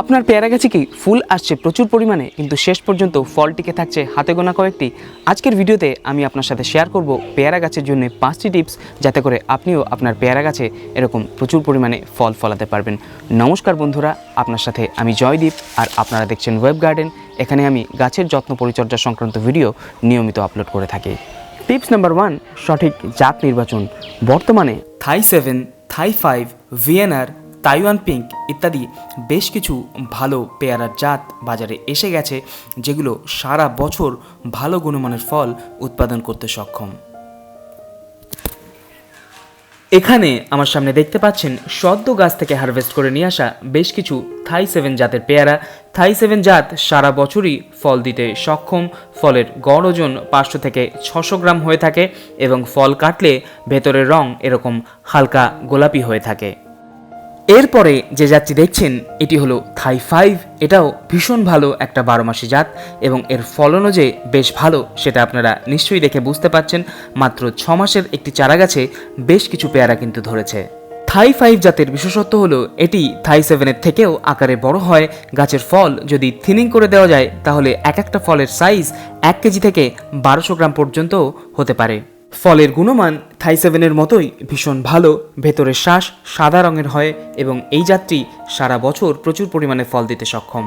আপনার পেয়ারা গাছে কি ফুল আসছে প্রচুর পরিমাণে? কিন্তু শেষ পর্যন্ত ফল টিকে থাকছে হাতে গোনা কয়েকটি। আজকের ভিডিওতে আমি আপনার সাথে শেয়ার করব পেয়ারা গাছের জন্য পাঁচটি টিপস যাতে করে আপনিও আপনার পেয়ারা গাছে এরকম প্রচুর পরিমাণে ফল ফলাতে পারবেন। নমস্কার বন্ধুরা, আপনার সাথে আমি জয়দীপ আর আপনারা দেখছেন ওয়েব গার্ডেন এখানে আমি গাছের যত্ন পরিচর্যা সংক্রান্ত ভিডিও নিয়মিত আপলোড করে থাকি। টিপস নাম্বার ওয়ান সঠিক জাত নির্বাচন। বর্তমানে থাই সেভেন থাই ফাইভ ভিয়েনার তাইওয়ান পিঙ্ক ইত্যাদি বেশ কিছু ভালো পেয়ারার জাত বাজারে এসে গেছে, যেগুলো সারা বছর ভালো গুণমানের ফল উৎপাদন করতে সক্ষম। এখানে আমার সামনে দেখতে পাচ্ছেন সদ্য গাছ থেকে হারভেস্ট করে নিয়ে আসা বেশ কিছু থাই সেভেন জাতের পেয়ারা। থাই সেভেন জাত সারা বছরই ফল দিতে সক্ষম। ফলের গড় ওজন পাঁচশো থেকে ছশো গ্রাম হয়ে থাকে এবং ফল কাটলে ভেতরের রং এরকম হালকা গোলাপি হয়ে থাকে। এরপরে যে জাতটি দেখছেন, এটি হলো থাই ফাইভ। এটাও ভীষণ ভালো একটা বারো মাসি জাত এবং এর ফলনও যে বেশ ভালো, সেটা আপনারা নিশ্চয়ই দেখে বুঝতে পারছেন। মাত্র ছ মাসের একটি চারা গাছে বেশ কিছু পেয়ারা কিন্তু ধরেছে। থাই ফাইভ জাতের বিশেষত্ব হলো, এটি থাই সেভেনের থেকেও আকারে বড় হয়। গাছের ফল যদি থিনিং করে দেওয়া যায়, তাহলে এক একটা ফলের সাইজ এক কেজি থেকে বারোশো গ্রাম পর্যন্ত হতে পারে। ফলের গুণমান থাই সেভেনের মতোই ভীষণ ভালো ভেতরের শ্বাস সাদা রঙের হয় এবং এই জাতটি সারা বছর প্রচুর পরিমাণে ফল দিতে সক্ষম।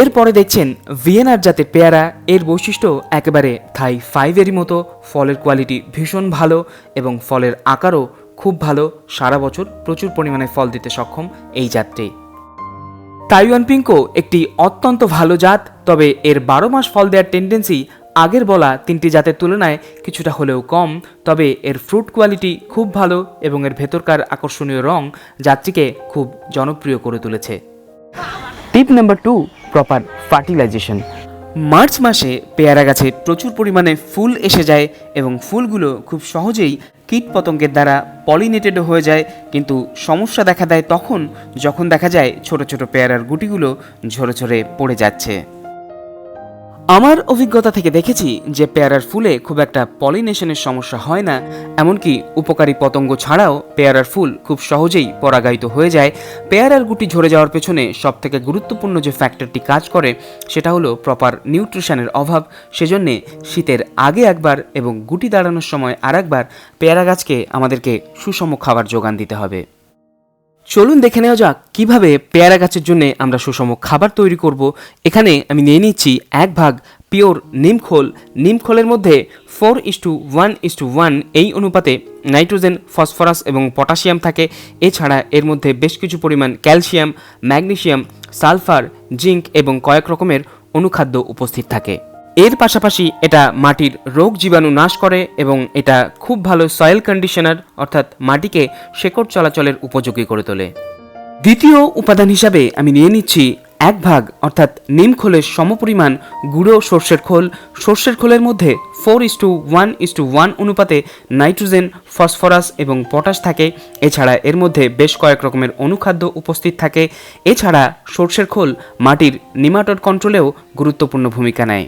এরপরে দেখছেন ভিয়েনার জাতের পেয়ারা, এর বৈশিষ্ট্য একেবারে থাই ফাইভেরই মতো, ফলের কোয়ালিটি ভীষণ ভালো এবং ফলের আকারও খুব ভালো, সারা বছর প্রচুর পরিমাণে ফল দিতে সক্ষম এই জাতটি তাইওয়ান পিঙ্কো একটি অত্যন্ত ভালো জাত, তবে এর বারো মাস ফল দেওয়ার টেন্ডেন্সি আগের বলা তিনটি জাতের তুলনায় কিছুটা হলেও কম তবে এর ফ্রুট কোয়ালিটি খুব ভালো এবং এর ভেতরকার আকর্ষণীয় রং যাত্রীকে খুব জনপ্রিয় করে তুলেছে। Tip number two proper fertilisation March মাসে পেয়ারা গাছে প্রচুর পরিমাণে ফুল এসে যায় এবং ফুলগুলো খুব সহজেই কীট পতঙ্গের দ্বারা পলিনেটেড হয়ে যায় কিন্তু সমস্যা দেখা দেয় তখন যখন দেখা যায় ছোট ছোট পেয়ারার গুটিগুলো ঝরে ঝরে পড়ে যাচ্ছে। আমার অভিজ্ঞতা থেকে দেখেছি যে পেয়ারার ফুলে খুব একটা পলিনেশনের সমস্যা হয় না, এমনকি উপকারী পতঙ্গ ছাড়াও পেয়ারার ফুল খুব সহজেই পরাগায়িত হয়ে যায়। পেয়ারার গুটি ঝরে যাওয়ার পেছনে সবথেকে গুরুত্বপূর্ণ যে ফ্যাক্টরটি কাজ করে, সেটা হলো প্রপার নিউট্রিশনের অভাব। সেজন্যে শীতের আগে একবার এবং গুটি দাঁড়ানোর সময় আর একবার পেয়ারা গাছকে আমাদেরকে সুষম খাবার যোগান দিতে হবে। চলুন দেখে নেওয়া যাক কীভাবে পেয়ারা গাছের জন্য আমরা সুষম খাবার তৈরি করব। এখানে আমি নিয়ে নিচ্ছি এক ভাগ পিওর নিমখোল নিমখোলের মধ্যে four is to one is to one এই অনুপাতে নাইট্রোজেন, ফসফরাস এবং পটাশিয়াম থাকে। এছাড়া এর মধ্যে বেশ কিছু পরিমাণ ক্যালসিয়াম, ম্যাগনেসিয়াম, সালফার, জিঙ্ক এবং কয়েক রকমের অনুখাদ্য উপস্থিত থাকে। এর পাশাপাশি এটা মাটির রোগ জীবাণু নাশ করে এবং এটা খুব ভালো সয়েল কন্ডিশনার অর্থাৎ মাটিকে শেকড় চলাচলের উপযোগী করে তোলে। দ্বিতীয় উপাদান হিসাবে আমি নিয়ে নিচ্ছি এক ভাগ, অর্থাৎ নিম খোলের সমপরিমাণ গুঁড়ো সর্ষের খোল। সর্ষের খোলের মধ্যে four is to one is to one অনুপাতে নাইট্রোজেন, ফসফরাস এবং পটাশ থাকে। এছাড়া এর মধ্যে বেশ কয়েক রকমের অনুখাদ্য উপস্থিত থাকে। এছাড়া সর্ষের খোল মাটির নিমাটড কন্ট্রোলেও গুরুত্বপূর্ণ ভূমিকা নেয়।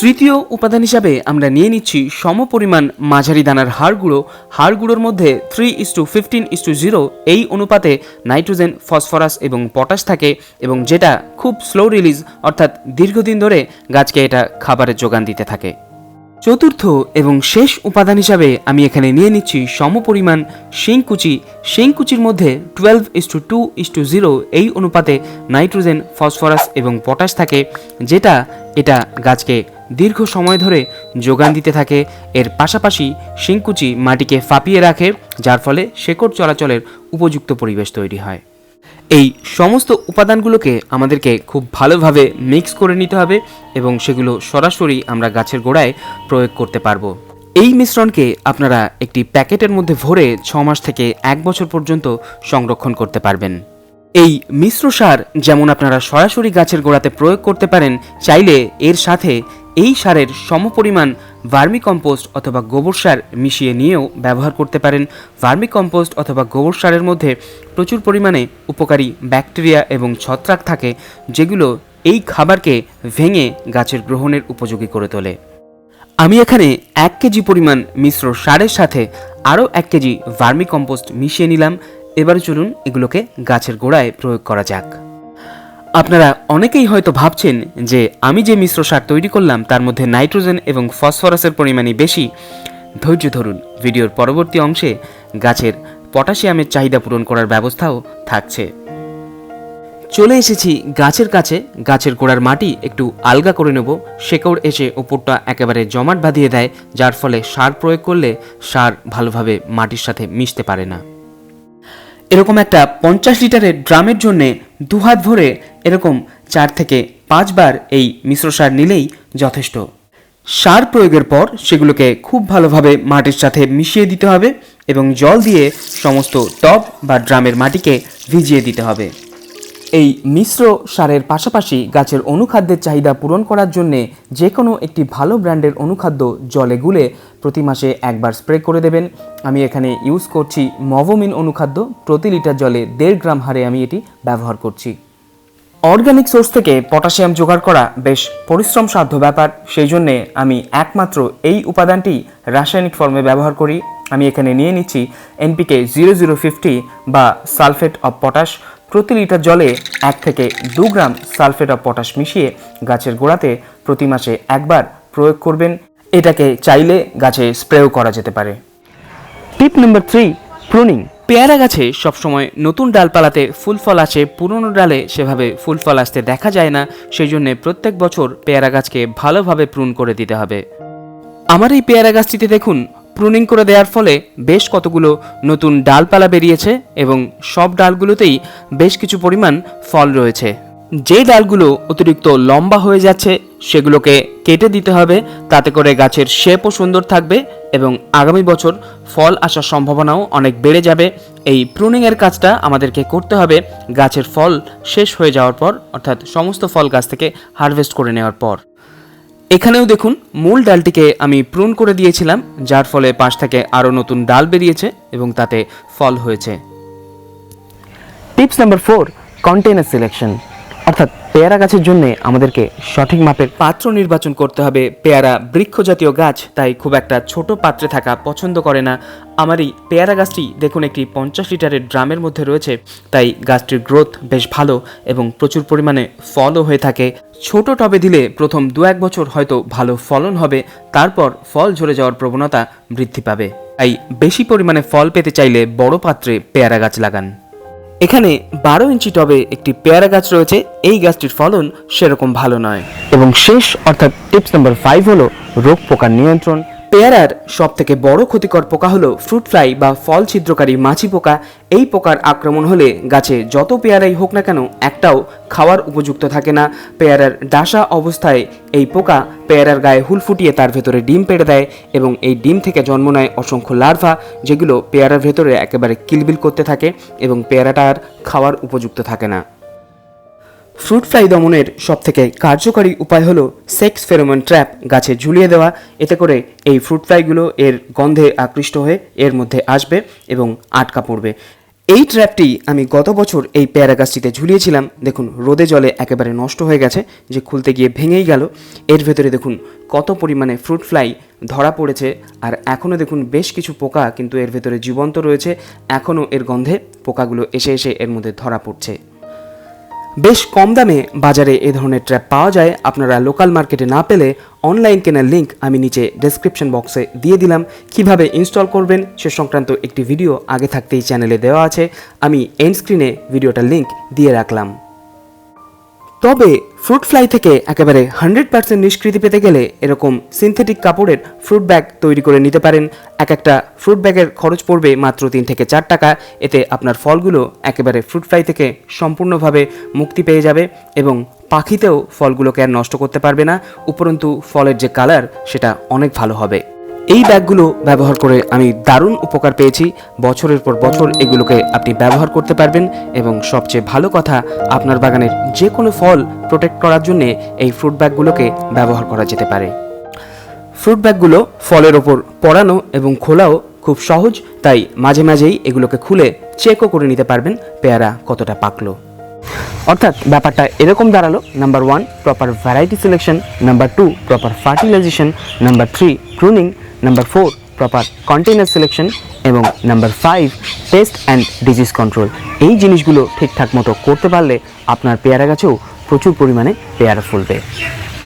তৃতীয় উপাদান হিসাবে আমরা নিয়ে নিচ্ছি সমপরিমাণ মাঝারি দানার হাড় গুঁড়ো মধ্যে three is to fifteen is to zero এই অনুপাতে নাইট্রোজেন, ফসফরাস এবং পটাশ থাকে এবং যেটা খুব স্লো রিলিজ অর্থাৎ দীর্ঘদিন ধরে গাছকে এটা খাবারের যোগান দিতে থাকে। চতুর্থ এবং শেষ উপাদান হিসাবে আমি এখানে নিয়ে নিচ্ছি সমপরিমাণ শিংকুচি। শিংকুচির মধ্যে twelve is to two is to zero এই অনুপাতে নাইট্রোজেন, ফসফরাস এবং পটাশ থাকে, যেটা এটা গাছকে দীর্ঘ সময় ধরে যোগান দিতে থাকে। এর পাশাপাশি শিংকুচি মাটিকে ফাঁপিয়ে রাখে, যার ফলে শেকড় চলাচলের উপযুক্ত পরিবেশ তৈরি হয়। এই সমস্ত উপাদানগুলোকে আমাদেরকে খুব ভালোভাবে মিক্স করে নিতে হবে এবং সেগুলো সরাসরি আমরা গাছের গোড়ায় প্রয়োগ করতে পারব। এই মিশ্রণকে আপনারা একটি প্যাকেটের মধ্যে ভরে ছ মাস থেকে এক বছর পর্যন্ত সংরক্ষণ করতে পারবেন। এই মিশ্র সার যেমন আপনারা সরাসরি গাছের গোড়াতে প্রয়োগ করতে পারেন, চাইলে এর সাথে এই সারের সমপরিমাণ ভার্মি কম্পোস্ট অথবা গোবর সার মিশিয়ে নিয়েও ব্যবহার করতে পারেন। ভার্মি কম্পোস্ট অথবা গোবর সারের মধ্যে প্রচুর পরিমাণে উপকারী ব্যাকটেরিয়া এবং ছত্রাক থাকে, যেগুলো এই খাবারকে ভেঙে গাছের গ্রহণের উপযোগী করে তোলে। আমি এখানে এক কেজি পরিমাণ মিশ্র সারের সাথে আরও এক কেজি ভার্মি কম্পোস্ট মিশিয়ে নিলাম। এবার চলুন এগুলোকে গাছের গোড়ায় প্রয়োগ করা যাক। আপনারা অনেকেই হয়তো ভাবছেন যে আমি যে মিশ্র সার তৈরি করলাম তার মধ্যে নাইট্রোজেন এবং ফসফরাসের পরিমাণই বেশি। ধৈর্য ধরুন, ভিডিওর পরবর্তী অংশে গাছের পটাশিয়ামের চাহিদা পূরণ করার ব্যবস্থাও থাকছে। চলে এসেছি গাছের কাছে। গাছের গোড়ার মাটি একটু আলগা করে নেব। শেকড় এসে ওপরটা একেবারে জমাট বাঁধিয়ে দেয়, যার ফলে সার প্রয়োগ করলে সার ভালোভাবে মাটির সাথে মিশতে পারে না। এরকম একটা পঞ্চাশ লিটারের ড্রামের জন্যে দুহাত ভরে এরকম চার থেকে পাঁচবার এই মিশ্র সার নিলেই যথেষ্ট। সার প্রয়োগের পর সেগুলোকে খুব ভালোভাবে মাটির সাথে মিশিয়ে দিতে হবে এবং জল দিয়ে সমস্ত টব বা ড্রামের মাটিকে ভিজিয়ে দিতে হবে। এই মিশ্র সারের পাশাপাশি গাছের অনুখাদ্যের চাহিদা পূরণ করার জন্যে যে কোনো একটি ভালো ব্র্যান্ডের অনুখাদ্য জলে গুলে প্রতি মাসে একবার স্প্রে করে দেবেন। আমি এখানে ইউজ করছি মভোমিন অনুখাদ্য। প্রতি লিটার জলে দেড় গ্রাম হারে আমি এটি ব্যবহার করছি। অর্গানিক সোর্স থেকে পটাশিয়াম জোগাড় করা বেশ পরিশ্রম সাধ্য ব্যাপার। সেই জন্যে আমি একমাত্র এই উপাদানটি রাসায়নিক ফর্মে ব্যবহার করি। আমি এখানে নিয়ে নিচ্ছি এনপিকে জিরো জিরো ফিফটি বা সালফেট অফ পটাশ। প্রতি লিটার জলে এক থেকে দু গ্রাম সালফেট অফ পটাশ মিশিয়ে গাছের গোড়াতে প্রতি মাসে একবার প্রয়োগ করবেন। এটাকে চাইলে গাছে স্প্রেও করা যেতে পারে। টিপ নাম্বার থ্রি প্রুনিং পেয়ারা গাছে সবসময় নতুন ডালপালাতে ফুল ফল আসে, পুরনো ডালে সেভাবে ফুল ফল আসতে দেখা যায় না সেই জন্য প্রত্যেক বছর পেয়ারা গাছকে ভালোভাবে প্রুন করে দিতে হবে। আমার এই পেয়ারা গাছটিতে দেখুন প্রুনিং করে দেওয়ার ফলে বেশ কতগুলো নতুন ডালপালা বেরিয়েছে এবং সব ডালগুলোতেই বেশ কিছু পরিমাণ ফল রয়েছে। যে ডালগুলো অতিরিক্ত লম্বা হয়ে যাচ্ছে, সেগুলোকে কেটে দিতে হবে, তাতে করে গাছের শেপও সুন্দর থাকবে এবং আগামী বছর ফল আসার সম্ভাবনাও অনেক বেড়ে যাবে। এই প্রুনিংয়ের কাজটা আমাদেরকে করতে হবে গাছের ফল শেষ হয়ে যাওয়ার পর, অর্থাৎ সমস্ত ফল গাছ থেকে হারভেস্ট করে নেওয়ার পর। এখানেও দেখুন, মূল ডালটিকে আমি প্রুন করে দিয়েছিলাম, যার ফলে পাশ থেকে আরও নতুন ডাল বেরিয়েছে এবং তাতে ফল হয়েছে। Tips number four container selection অর্থাৎ পেয়ারা গাছের জন্য আমাদেরকে সঠিক মাপের পাত্র নির্বাচন করতে হবে। পেয়ারা বৃক্ষ জাতীয় গাছ, তাই খুব একটা ছোট পাত্রে থাকা পছন্দ করে না। আমার এই পেয়ারা গাছটি দেখুন, একটি পঞ্চাশ লিটারের ড্রামের মধ্যে রয়েছে। তাই গাছটির গ্রোথ বেশ ভালো এবং প্রচুর পরিমাণে ফলও হয়ে থাকে। ছোট টবে দিলে প্রথম দু এক বছর হয়তো ভালো ফলন হবে, তারপর ফল ঝরে যাওয়ার প্রবণতা বৃদ্ধি পাবে। তাই বেশি পরিমাণে ফল পেতে চাইলে বড় পাত্রে পেয়ারা গাছ লাগান। এখানে বারো ইঞ্চি টবে একটি পেয়ারা গাছ রয়েছে, এই গাছটির ফলন সেরকম ভালো নয়। এবং শেষ, অর্থাৎ টিপস নাম্বার ফাইভ হলো রোগ পোকার নিয়ন্ত্রণ। পেয়ারার সব থেকে বড় ক্ষতিকর পোকা হলো ফ্রুট ফ্লাই বা ফল ছিদ্রকারী মাছি পোকা। এই পোকার আক্রমণ হলে গাছে যত পেয়ারাই হোক না কেন একটাও খাওয়ার উপযুক্ত থাকে না। পেয়ারার ডাসা অবস্থায় এই পোকা পেয়ারার গায়ে হুল ফুটিয়ে তার ভেতরে ডিম পেড়ে দেয় এবং এই ডিম থেকে জন্ম নেয় অসংখ্য লার্ভা, যেগুলো পেয়ারার ভেতরে একেবারে কিলবিল করতে থাকে এবং পেয়ারাটা আর খাওয়ার উপযুক্ত থাকে না। ফ্রুট ফ্লাই দমনের সবথেকে কার্যকরী উপায় হলো সেক্স ফেরোমন ট্র্যাপ গাছে ঝুলিয়ে দেওয়া। এতে করে এই ফ্রুট ফ্লাইগুলো এর গন্ধে আকৃষ্ট হয়ে এর মধ্যে আসবে এবং আটকা পড়বে। এই ট্র্যাপটি আমি গত বছর এই পেয়ারা গাছটিতে ঝুলিয়েছিলাম। দেখুন, রোদে জলে একেবারে নষ্ট হয়ে গেছে, যে খুলতে গিয়ে ভেঙেই গেল। এর ভেতরে দেখুন কত পরিমাণে ফ্রুট ফ্লাই ধরা পড়েছে, আর এখনও দেখুন বেশ কিছু পোকা কিন্তু এর ভেতরে জীবন্ত রয়েছে। এখনও এর গন্ধে পোকাগুলো এসে এসে এর মধ্যে ধরা পড়ছে। বেশ কম দামে বাজারে এ ধরনের ট্র্যাপ পাওয়া যায়। আপনারা লোকাল মার্কেটে না পেলে অনলাইন কেনার লিঙ্ক আমি নিচে ডেসক্রিপশন বক্সে দিয়ে দিলাম। কীভাবে ইনস্টল করবেন সে সংক্রান্ত একটি ভিডিও আগে থাকতেই চ্যানেলে দেওয়া আছে। আমি এন্ড স্ক্রিনে ভিডিওটার লিঙ্ক দিয়ে রাখলাম। তবে ফ্রুট ফ্লাই থেকে একেবারে হান্ড্রেড পার্সেন্ট নিষ্কৃতি পেতে গেলে এরকম সিনথেটিক কাপড়ের ফ্রুট ব্যাগ তৈরি করে নিতে পারেন। এক একটা ফ্রুট ব্যাগের খরচ পড়বে মাত্র তিন থেকে চার টাকা। এতে আপনার ফলগুলো একেবারে ফ্রুট ফ্লাই থেকে সম্পূর্ণভাবে মুক্তি পেয়ে যাবে এবং পাখিতেও ফলগুলোকে আর নষ্ট করতে পারবে না। উপরন্তু ফলের যে কালার, সেটা অনেক ভালো হবে। এই ব্যাগগুলো ব্যবহার করে আমি দারুণ উপকার পেয়েছি। বছরের পর বছর এগুলোকে আপনি ব্যবহার করতে পারবেন এবং সবচেয়ে ভালো কথা, আপনার বাগানের যে কোনো ফল প্রোটেক্ট করার জন্য এই ফ্রুট ব্যাগগুলোকে ব্যবহার করা যেতে পারে। ফ্রুট ব্যাগগুলো ফলের ওপর পরানো এবং খোলাও খুব সহজ, তাই মাঝে মাঝেই এগুলোকে খুলে চেকও করে নিতে পারবেন। পেয়ারা কতটা পাকলো। অর্থাৎ ব্যাপারটা এরকম দাঁড়াল number one proper variety selection number two proper fertilisation number three pruning number four proper container selection এবং number five test and disease control এই জিনিসগুলো ঠিকঠাক মতো করতে পারলে আপনার পেয়ারা গাছেও প্রচুর পরিমাণে পেয়ারা ফলবে।